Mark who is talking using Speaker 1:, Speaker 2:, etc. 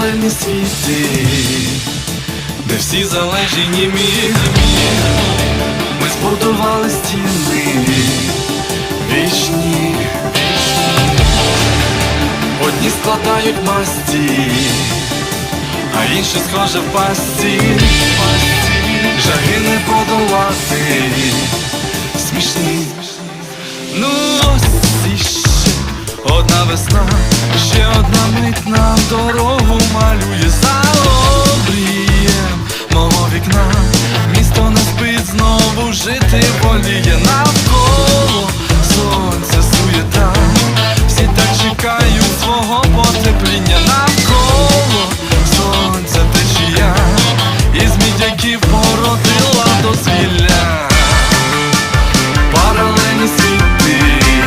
Speaker 1: паралельні світи, де всі залежні німі. Ми збудували стіни вічні. Одні складають масті, а інші схоже в пасті. Жаги не подолати, смішні. Ну ось іще одна весна, ще одна мить на дорогу малює за обрієм мого вікна, місто не спить знову жити воліє. Навколо сонце суєта, всі так чекають свого потепління. Навколо сонце течія, із мідяків породила дозвілля.